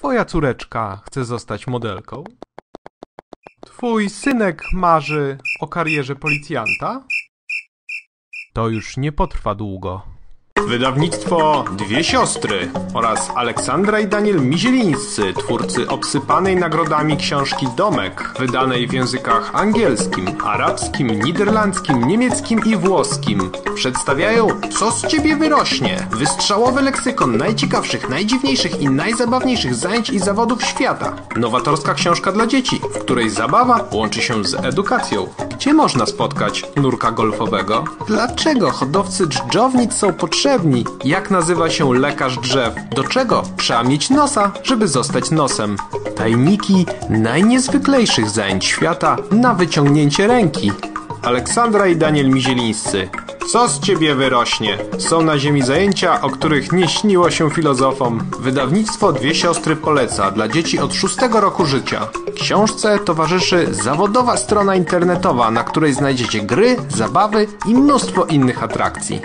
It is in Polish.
Twoja córeczka chce zostać modelką? Twój synek marzy o karierze policjanta? To już nie potrwa długo. Wydawnictwo Dwie Siostry oraz Aleksandra i Daniel Mizielińscy, twórcy obsypanej nagrodami książki Domek, wydanej w językach angielskim, arabskim, niderlandzkim, niemieckim i włoskim, przedstawiają Co z ciebie wyrośnie? Wystrzałowy leksykon najciekawszych, najdziwniejszych i najzabawniejszych zajęć i zawodów świata. Nowatorska książka dla dzieci, w której zabawa łączy się z edukacją. Gdzie można spotkać nurka golfowego? Dlaczego hodowcy dżdżownic są potrzebni? Jak nazywa się lekarz drzew? Do czego trzeba mieć nosa, żeby zostać nosem? Tajniki najniezwyklejszych zajęć świata na wyciągnięcie ręki. Aleksandra i Daniel Mizielińscy. Co z ciebie wyrośnie? Są na ziemi zajęcia, o których nie śniło się filozofom. Wydawnictwo Dwie Siostry poleca dla dzieci od szóstego roku życia. Książce towarzyszy zawodowa strona internetowa, na której znajdziecie gry, zabawy i mnóstwo innych atrakcji.